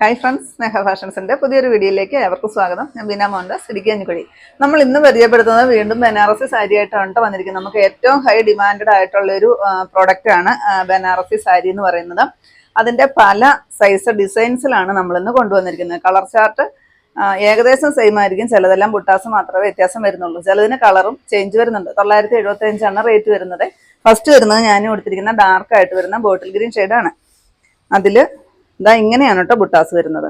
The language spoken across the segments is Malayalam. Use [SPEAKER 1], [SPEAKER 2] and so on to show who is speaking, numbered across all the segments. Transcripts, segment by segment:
[SPEAKER 1] ഹായ് ഫ്രണ്ട്സ് സ്നേഹ ഫാഷൻസിന്റെ പുതിയൊരു വീഡിയോയിലേക്ക് ഏവർക്കും സ്വാഗതം. ഞാൻ ബീന മോഹൻദാസ് അഞ്ഞുകുഴി. നമ്മൾ ഇന്ന് പരിചയപ്പെടുത്തുന്നത് വീണ്ടും ബനാറസി സാരി ആയിട്ടാണ് ട്ടോ വന്നിരിക്കുന്നത്. നമുക്ക് ഏറ്റവും ഹൈ ഡിമാൻഡഡ് ആയിട്ടുള്ള ഒരു പ്രോഡക്റ്റ് ആണ് ബനാറസി സാരി എന്ന് പറയുന്നത്. അതിന്റെ പല സൈസ് ഡിസൈൻസിലാണ് നമ്മൾ ഇന്ന് കൊണ്ടുവന്നിരിക്കുന്നത്. കളർ ചാർട്ട് ഏകദേശം സെയിം ആയിരിക്കും. ചിലതെല്ലാം ബുട്ടാസ് മാത്രമേ വ്യത്യാസം വരുന്നുള്ളൂ. ചിലതിന് കളറും ചേഞ്ച് വരുന്നുണ്ട്. തൊള്ളായിരത്തി എഴുപത്തി അഞ്ചാണ് റേറ്റ് വരുന്നത്. ഫസ്റ്റ് വരുന്നത് ഞാൻ കൊടുത്തിരിക്കുന്ന ഡാർക്ക് ആയിട്ട് വരുന്ന ബോട്ടിൽ ഗ്രീൻ ഷെയ്ഡാണ് അതിൽ ഇതാ ഇങ്ങനെയാണ് കേട്ടോ ബുട്ടാസ് വരുന്നത്.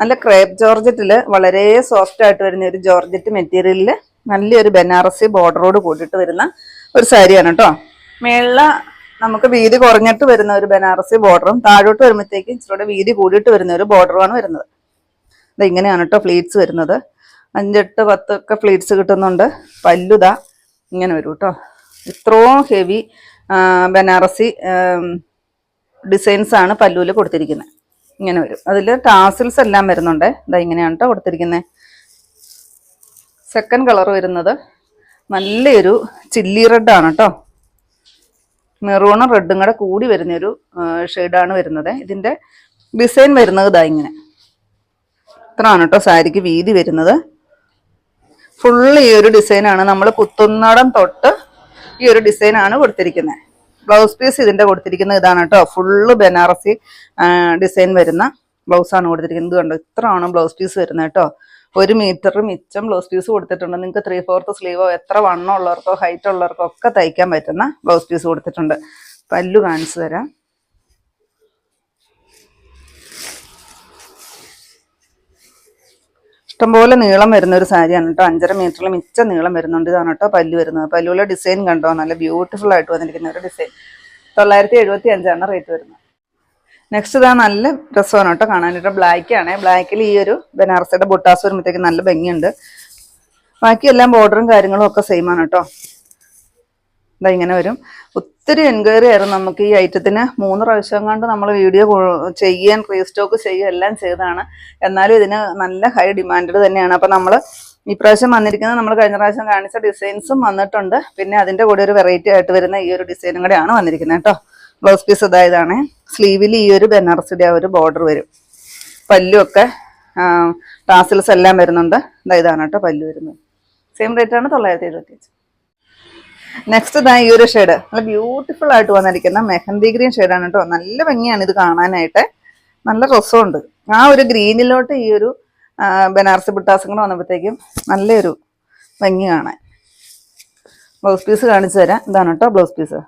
[SPEAKER 1] നല്ല ക്രേപ്പ് ജോർജറ്റിൽ വളരെ സോഫ്റ്റ് ആയിട്ട് വരുന്ന ഒരു ജോർജറ്റ് മെറ്റീരിയലിൽ നല്ലൊരു ബനാറസി ബോർഡറോട് കൂടിയിട്ട് വരുന്ന ഒരു സാരിയാണ് കേട്ടോ. മേളില നമുക്ക് വീതി കുറഞ്ഞിട്ട് വരുന്ന ഒരു ബനാറസി ബോർഡറും താഴോട്ട് വരുമ്പോഴത്തേക്കും ഇച്ചിരി വീതി കൂടിയിട്ട് വരുന്ന ഒരു ബോർഡറുമാണ് വരുന്നത്. ഇത് ഇങ്ങനെയാണ് കേട്ടോ ഫ്ലീറ്റ്സ് വരുന്നത്. അഞ്ചെട്ട് പത്തൊക്കെ ഫ്ലീറ്റ്സ് കിട്ടുന്നുണ്ട്. പല്ലുത ഇങ്ങനെ വരും കേട്ടോ. ഇത്രയും ഹെവി ബനാറസി ഡിസൈൻസാണ് പല്ലുവിൽ കൊടുത്തിരിക്കുന്നത്. ഇങ്ങനെ വരും. അതിൽ ടാസിൽസ് എല്ലാം വരുന്നുണ്ട്. ഇതാ ഇങ്ങനെയാണ് കേട്ടോ കൊടുത്തിരിക്കുന്നത് സെക്കൻഡ് കളർ വരുന്നത് നല്ലൊരു ചില്ലി റെഡ് ആണ് കേട്ടോ മെറൂണും റെഡും കൂടെ കൂടി വരുന്നൊരു ഷെയ്ഡാണ് വരുന്നത്. ഇതിന്റെ ഡിസൈൻ വരുന്നത് ഇതാ ഇങ്ങനെ. ഇത്രയാണ് കേട്ടോ സാരിക്ക് വീതി വരുന്നത്. ഫുള്ള് ഈ ഒരു ഡിസൈനാണ് നമ്മൾ കുത്തുന്നടം തൊട്ട് ഈ ഒരു ഡിസൈനാണ് കൊടുത്തിരിക്കുന്നത് ബ്ലൗസ് പീസ് ഇതിന്റെ കൊടുത്തിരിക്കുന്ന ഇതാണ് കേട്ടോ. ഫുള്ള് ബനാറസി ഡിസൈൻ വരുന്ന ബ്ലൗസാണ് കൊടുത്തിരിക്കുന്നത്. കണ്ടോ? ഇത്രയാണ് ബ്ലൗസ് പീസ് വരുന്നത് കേട്ടോ. ഒരു മീറ്റർ മിച്ചം ബ്ലൗസ് പീസ് കൊടുത്തിട്ടുണ്ട്. നിങ്ങൾക്ക് ത്രീ ഫോർത്ത് സ്ലീവോ എത്ര വണ്ണം ഉള്ളവർക്കോ ഹൈറ്റ് ഉള്ളവർക്കോ ഒക്കെ തയ്ക്കാൻ പറ്റുന്ന ബ്ലൗസ് പീസ് കൊടുത്തിട്ടുണ്ട്. പല്ലു കാണിച്ചു തരാം. ഇഷ്ടംപോലെ നീളം വരുന്ന ഒരു സാരിയാണ് കേട്ടോ. അഞ്ചര മീറ്ററിൽ മിച്ച നീളം വരുന്നുണ്ട് ഇതാണ് കേട്ടോ പല്ലു വരുന്നത്. പല്ലുവിലെ ഡിസൈൻ കണ്ടോ? നല്ല ബ്യൂട്ടിഫുൾ ആയിട്ട് വന്നിരിക്കുന്ന ഒരു ഡിസൈൻ. തൊള്ളായിരത്തി എഴുപത്തി അഞ്ചാണ് റേറ്റ് വരുന്നത്. നെക്സ്റ്റ് ഇതാ നല്ല രസമാണ് കേട്ടോ കാണാനായിട്ട്. ബ്ലാക്ക് ആണ്. ബ്ലാക്കിൽ ഈ ഒരു ബനാറസിയുടെ ബുട്ടാസ് വരുമ്പോഴത്തേക്ക് നല്ല ഭംഗിയുണ്ട്. ബാക്കി എല്ലാം ബോർഡറും കാര്യങ്ങളും ഒക്കെ സെയിം ആണ് കേട്ടോ. ഇതാ ഇങ്ങനെ വരും. ഒത്തിരി എൻക്വയറി ആയിരുന്നു നമുക്ക് ഈ ഐറ്റത്തിന്. മൂന്ന് പ്രാവശ്യം കൊണ്ട് നമ്മൾ വീഡിയോ ചെയ്യാൻ റീസ്റ്റോക്ക് ചെയ്യുക എല്ലാം ചെയ്തതാണ്. എന്നാലും ഇതിന് നല്ല ഹൈ ഡിമാൻഡ് തന്നെയാണ്. അപ്പം നമ്മൾ ഈ പ്രാവശ്യം വന്നിരിക്കുന്നത് നമ്മൾ കഴിഞ്ഞ പ്രാവശ്യം കാണിച്ച ഡിസൈൻസും വന്നിട്ടുണ്ട്. പിന്നെ അതിന്റെ കൂടെ ഒരു വെറൈറ്റി ആയിട്ട് വരുന്ന ഈ ഒരു ഡിസൈനും കൂടെയാണ് വന്നിരിക്കുന്നത് കേട്ടോ. ബ്ലൗസ് പീസ് ഇതായതാണ്. സ്ലീവിൽ ഈ ഒരു ബനാറസിയുടെ ആ ഒരു ബോർഡർ വരും. പല്ലുമൊക്കെ ടാസിൽസ് എല്ലാം വരുന്നുണ്ട്. ഇതാ ഇതാണ് കേട്ടോ പല്ലു വരുന്നത്. സെയിം റേറ്റ് ആണ് തൊള്ളായിരത്തി എഴുപത്തി അഞ്ച് നെക്സ്റ്റ് ഇതാ ഈ ഒരു ഷെയ്ഡ് നല്ല ബ്യൂട്ടിഫുൾ ആയിട്ട് വന്നിരിക്കുന്ന മെഹന്തി ഗ്രീൻ ഷെയ്ഡാണ് കേട്ടോ. നല്ല ഭംഗിയാണ് ഇത് കാണാനായിട്ട്. നല്ല രസമുണ്ട്. ആ ഒരു ഗ്രീനിലോട്ട് ഈ ഒരു ബനാറസി ബുട്ടാസും കൂടെ വന്നപ്പോഴത്തേക്കും നല്ലൊരു ഭംഗി കാണാൻ. ബ്ലൗസ് പീസ് കാണിച്ചു തരാം. ഇതാണ് കേട്ടോ ബ്ലൗസ് പീസ്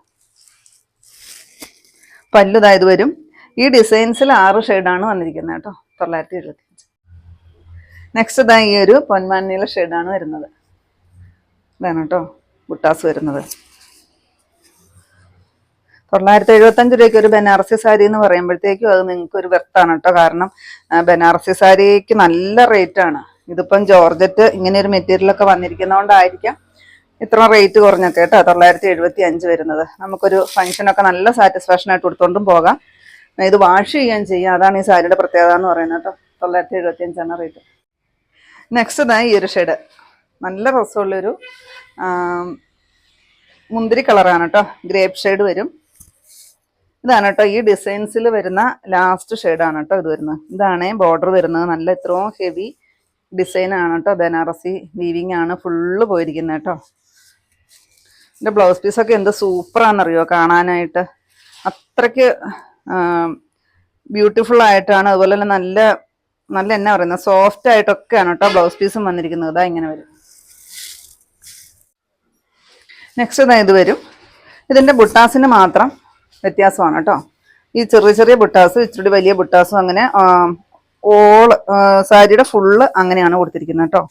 [SPEAKER 1] പല്ലു ഇതായത് വരും. ഈ ഡിസൈൻസിൽ ആറ് ഷെയ്ഡാണ് വന്നിരിക്കുന്നത് കേട്ടോ. തൊള്ളായിരത്തി എഴുപത്തി അഞ്ച് നെക്സ്റ്റ് ഇതാ ഈ ഒരു പൊന്മാനിയിലെ ഷെയ്ഡാണ് വരുന്നത്. ഇതാണ് കേട്ടോ. ബുട്ടാസ് വരുന്നത്. തൊള്ളായിരത്തി എഴുപത്തഞ്ച് രൂപയ്ക്ക് ഒരു ബനാറസി സാരി എന്ന് പറയുമ്പോഴത്തേക്കും അത് നിങ്ങൾക്ക് ഒരു വെർത്താണ് കേട്ടോ. കാരണം ബനാറസി സാരിക്ക് നല്ല റേറ്റ് ആണ്. ഇതിപ്പം ജോർജറ്റ് ഇങ്ങനെ ഒരു മെറ്റീരിയൽ ഒക്കെ വന്നിരിക്കുന്നതുകൊണ്ടായിരിക്കാം ഇത്ര റേറ്റ് കുറഞ്ഞൊക്കെ കേട്ടോ തൊള്ളായിരത്തി എഴുപത്തി അഞ്ച് വരുന്നത്. നമുക്കൊരു ഫംഗ്ഷനൊക്കെ നല്ല സാറ്റിസ്ഫാക്ഷൻ ആയിട്ട് കൊടുത്തോണ്ടും പോകാം. ഇത് വാഷ് ചെയ്യാൻ ചെയ്യാം. അതാണ് ഈ സാരിയുടെ പ്രത്യേകത എന്ന് പറയുന്നത് കേട്ടോ. തൊള്ളായിരത്തി എഴുപത്തി അഞ്ചാണ് റേറ്റ് നെക്സ്റ്റ് ഈ ഒരു ഷെയ്ഡ് നല്ല രസമുള്ളൊരു മുന്തിരി കളറാണ് കേട്ടോ. ഗ്രേപ്പ് ഷെയ്ഡ് വരും. ഇതാണ് കേട്ടോ ഈ ഡിസൈൻസിൽ വരുന്ന ലാസ്റ്റ് ഷെയ്ഡാണ് കേട്ടോ ഇത് വരുന്നത്. ഇതാണ് ബോർഡർ വരുന്നത്. നല്ല ഇത്രയും ഹെവി ഡിസൈനാണ് കേട്ടോ. ബനാറസി വീവിങ് ആണ് ഫുള്ള് പോയിരിക്കുന്നത് കേട്ടോ. എന്റെ ബ്ലൗസ് പീസൊക്കെ എന്ത് സൂപ്പറാണെന്നറിയോ കാണാനായിട്ട്? അത്രയ്ക്ക് ബ്യൂട്ടിഫുൾ ആയിട്ടാണ്. അതുപോലെ തന്നെ നല്ല നല്ല എന്നാ പറയുന്നത്? സോഫ്റ്റ് ആയിട്ടൊക്കെയാണ് കേട്ടോ ബ്ലൗസ് പീസും വന്നിരിക്കുന്നത്. ഇതാ ഇങ്ങനെ വരും. നെക്സ്റ്റ് ഇതാ ഇത് വരും. ഇതിന്റെ ബുട്ടാസിന് മാത്രം വ്യത്യാസമാണ് കേട്ടോ. ഈ ചെറിയ ചെറിയ ബുട്ടാസ് ഇച്ചിരി വലിയ ബുട്ടാസും അങ്ങനെ ഓൾ സാരിയുടെ ഫുള്ള് അങ്ങനെയാണ് കൊടുത്തിരിക്കുന്നത് കേട്ടോ.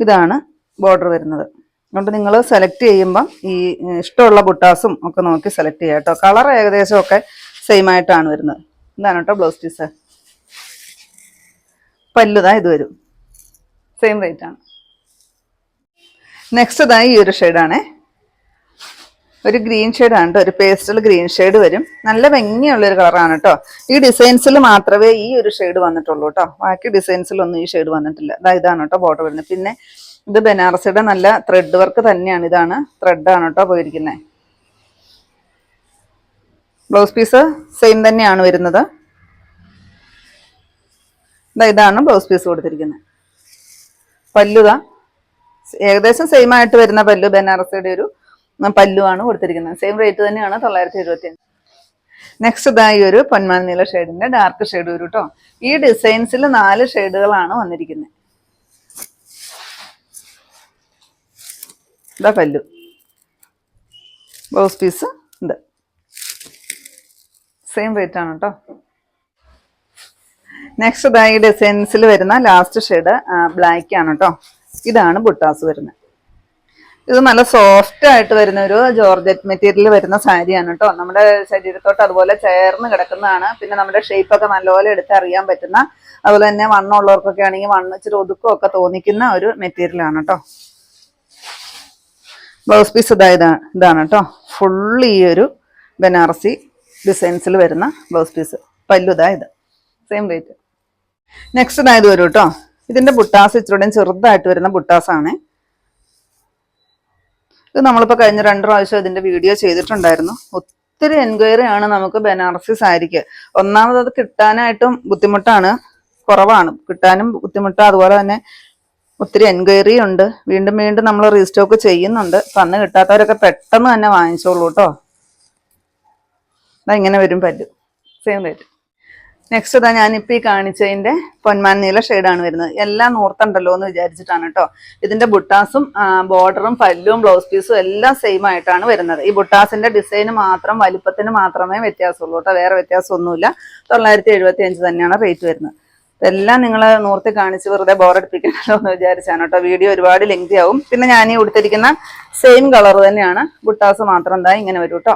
[SPEAKER 1] ഇതാണ് ബോർഡർ വരുന്നത്. അതുകൊണ്ട് നിങ്ങൾ സെലക്ട് ചെയ്യുമ്പം ഈ ഇഷ്ടമുള്ള ബുട്ടാസും ഒക്കെ നോക്കി സെലക്ട് ചെയ്യുക കേട്ടോ. കളർ ഏകദേശം ഒക്കെ സെയിം ആയിട്ടാണ് വരുന്നത്. ഇതാണ് കേട്ടോ ബ്ലൗസ് പീസ് പല്ലുതാ ഇത് വരും. സെയിം റേറ്റ് ആണ്. നെക്സ്റ്റ് ഇതായി ഈ ഒരു ഷെയ്ഡാണേ ഒരു ഗ്രീൻ ഷെയ്ഡ് ആണ് ട്ടോ. ഒരു പേസ്റ്റൽ ഗ്രീൻ ഷെയ്ഡ് വരും. നല്ല ഭംഗിയുള്ള ഒരു കളറാണ് കേട്ടോ ഈ ഡിസൈൻസിൽ മാത്രമേ ഈ ഒരു ഷെയ്ഡ് വന്നിട്ടുള്ളൂ കേട്ടോ ബാക്കി ഡിസൈൻസിലൊന്നും ഈ ഷെയ്ഡ് വന്നിട്ടില്ല. ഇതാ ഇതാണ് കേട്ടോ ബോർഡർ വരുന്നത്. പിന്നെ ഇത് ബനാറസിയുടെ നല്ല ത്രെഡ് വർക്ക് തന്നെയാണ്. ഇതാണ് ത്രെഡാണ് കേട്ടോ പോയിരിക്കുന്നത് ബ്ലൗസ് പീസ് സെയിം തന്നെയാണ് വരുന്നത്. ദാ ഇതാണ് ബ്ലൗസ് പീസ് കൊടുത്തിരിക്കുന്നത് പല്ലുക ഏകദേശം സെയിം ആയിട്ട് വരുന്ന പല്ലു ബനാറസിയുടെ ഒരു പല്ലുവാണ് കൊടുത്തിരിക്കുന്നത്. സെയിം റേറ്റ് തന്നെയാണ് തൊള്ളായിരത്തി എഴുപത്തി അഞ്ച് നെക്സ്റ്റ് ഇതാ ഈ ഒരു പൊന്മാൻ നീല ഷെയ്ഡിന്റെ ഡാർക്ക് ഷെയ്ഡ് വരും കേട്ടോ ഈ ഡിസൈൻസിൽ നാല് ഷെയ്ഡുകളാണ് വന്നിരിക്കുന്നത് ഇതാ പല്ലു. ബ്ലൗസ് പീസ് ഇത് സെയിം റേറ്റ് ആണ് കേട്ടോ നെക്സ്റ്റ് ഇതാ ഈ ഡിസൈൻസിൽ വരുന്ന ലാസ്റ്റ് ഷെയ്ഡ് ബ്ലാക്ക് ആണ് കേട്ടോ ഇതാണ് ബുട്ടാസ് വരുന്നത്. ഇത് നല്ല സോഫ്റ്റ് ആയിട്ട് വരുന്ന ഒരു ജോർജറ്റ് മെറ്റീരിയൽ വരുന്ന സാരിയാണ് കേട്ടോ. നമ്മുടെ ശരീരത്തോട്ട് അതുപോലെ ചേർന്ന് കിടക്കുന്നതാണ്. പിന്നെ നമ്മുടെ ഷേപ്പ് ഒക്കെ നല്ലപോലെ എടുത്ത് അറിയാൻ പറ്റുന്ന അതുപോലെ തന്നെ വണ്ണമുള്ളവർക്കൊക്കെ ആണെങ്കിൽ വണ്ണം ഇച്ചിരി ഒതുക്കമൊക്കെ തോന്നിക്കുന്ന ഒരു മെറ്റീരിയൽ ആണ് കേട്ടോ. ബ്ലൗസ് പീസ് ഇതാ ഇതാണ് കേട്ടോ. ഫുള്ള് ഈ ഒരു ബനാറസി ഡിസൈൻസിൽ വരുന്ന ബ്ലൗസ് പീസ് പല്ലു ഇതാ ഇത്. സെയിം റേറ്റ് നെക്സ്റ്റ് ഇതായത് വരും കേട്ടോ. ഇതിന്റെ ബുട്ടാസ് ഇച്ചിരൂടെ ചെറുതായിട്ട് വരുന്ന ബുട്ടാസാണ്. ഇത് നമ്മളിപ്പോൾ കഴിഞ്ഞ രണ്ട് പ്രാവശ്യം ഇതിന്റെ വീഡിയോ ചെയ്തിട്ടുണ്ടായിരുന്നു. ഒത്തിരി എൻക്വയറി ആണ് നമുക്ക് ബനാറസി സാരിക്ക് ഒന്നാമത് അത് കിട്ടാനായിട്ടും ബുദ്ധിമുട്ടാണ് കുറവാണ്. കിട്ടാനും ബുദ്ധിമുട്ടാണ് അതുപോലെ തന്നെ ഒത്തിരി എൻക്വയറി ഉണ്ട്. വീണ്ടും വീണ്ടും നമ്മൾ റീസ്റ്റോക്ക് ചെയ്യുന്നുണ്ട്. അന്ന് കിട്ടാത്തവരൊക്കെ പെട്ടെന്ന് തന്നെ വാങ്ങിച്ചോളൂ കേട്ടോ അതാ ഇങ്ങനെ വരും പല്ല്. സെയിം റേറ്റ് നെക്സ്റ്റ് ഇതാ ഞാനിപ്പോൾ ഈ കാണിച്ചതിന്റെ പൊന്മാൻ നീല ഷെയ്ഡാണ് വരുന്നത്. എല്ലാം നോർത്തുണ്ടല്ലോ എന്ന് വിചാരിച്ചിട്ടാണ് കേട്ടോ ഇതിന്റെ ബുട്ടാസും ബോർഡറും പല്ലും ബ്ലൗസ് പീസും എല്ലാം സെയിം ആയിട്ടാണ് വരുന്നത്. ഈ ബുട്ടാസിന്റെ ഡിസൈന് മാത്രം വലിപ്പത്തിന് മാത്രമേ വ്യത്യാസമുള്ളൂ കേട്ടോ വേറെ വ്യത്യാസമൊന്നുമില്ല. തൊള്ളായിരത്തി എഴുപത്തി അഞ്ച് തന്നെയാണ് റേറ്റ് വരുന്നത്. ഇതെല്ലാം നിങ്ങൾ നോർത്തി കാണിച്ച് വെറുതെ ബോറടിപ്പിക്കണല്ലോ എന്ന് വിചാരിച്ചാണ് കേട്ടോ വീഡിയോ ഒരുപാട് ലെങ്തി ആവും. പിന്നെ ഞാൻ ഈ ഉടുത്തിരിക്കുന്ന സെയിം കളർ തന്നെയാണ് ബുട്ടാസ് മാത്രം എന്താ ഇങ്ങനെ വരും കേട്ടോ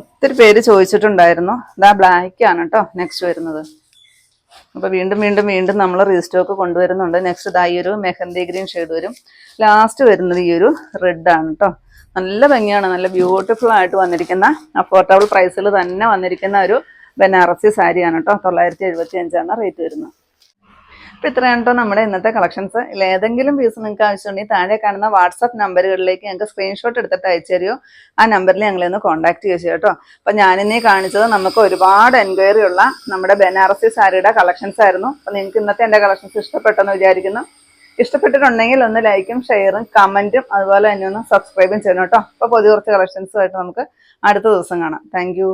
[SPEAKER 1] ഒത്തിരി പേര് ചോദിച്ചിട്ടുണ്ടായിരുന്നു. ഇതാ ബ്ലാക്ക് ആണ് കേട്ടോ. നെക്സ്റ്റ് വരുന്നത്. അപ്പൊ വീണ്ടും വീണ്ടും വീണ്ടും നമ്മൾ റീസ്റ്റോക്ക് കൊണ്ടുവരുന്നുണ്ട്. നെക്സ്റ്റ് ഇതാ ഈ ഒരു മെഹന്തി ഗ്രീൻ ഷെയ്ഡ് വരും. ലാസ്റ്റ് വരുന്നത് ഈ ഒരു റെഡ് ആണ് കേട്ടോ. നല്ല ഭംഗിയാണ്. നല്ല ബ്യൂട്ടിഫുൾ ആയിട്ട് വന്നിരിക്കുന്ന അഫോർഡബിൾ പ്രൈസിൽ തന്നെ വന്നിരിക്കുന്ന ഒരു ബനാറസി സാരിയാണ് കേട്ടോ. തൊള്ളായിരത്തി എഴുപത്തി അഞ്ചാണ് റേറ്റ് വരുന്നത്. അപ്പൊ ഇത്രയാണ് കേട്ടോ നമ്മുടെ ഇന്നത്തെ കളക്ഷൻസ് ഇല്ല ഏതെങ്കിലും പീസ് നിങ്ങൾക്ക് ആവശ്യമുണ്ടെങ്കിൽ താഴെ കാണുന്ന വാട്സ്ആപ്പ് നമ്പറുകളിലേക്ക് ഞങ്ങൾക്ക് സ്ക്രീൻഷോട്ട് എടുത്തിട്ട് അയച്ചു തരുമോ? ആ നമ്പറിൽ ഞങ്ങളെ ഒന്ന് കോൺടാക്ട് ചെയ്യുക കേട്ടോ. അപ്പൊ ഞാനിന്നീ കാണിച്ചത് നമുക്ക് ഒരുപാട് എൻക്വയറി ഉള്ള നമ്മുടെ ബനാറസി സാരിയുടെ കളക്ഷൻസ് ആയിരുന്നു. അപ്പൊ നിങ്ങൾക്ക് ഇന്നത്തെ എന്റെ കളക്ഷൻസ് ഇഷ്ടപ്പെട്ടെന്ന് വിചാരിക്കുന്നു. ഇഷ്ടപ്പെട്ടിട്ടുണ്ടെങ്കിൽ ഒന്ന് ലൈക്കും ഷെയറും കമന്റും അതുപോലെ തന്നെ ഒന്ന് സബ്സ്ക്രൈബും ചെയ്യണം കേട്ടോ. അപ്പൊ പുതിയ കുറച്ച് കളക്ഷൻസുമായിട്ട് നമുക്ക് അടുത്ത ദിവസം കാണാം. താങ്ക്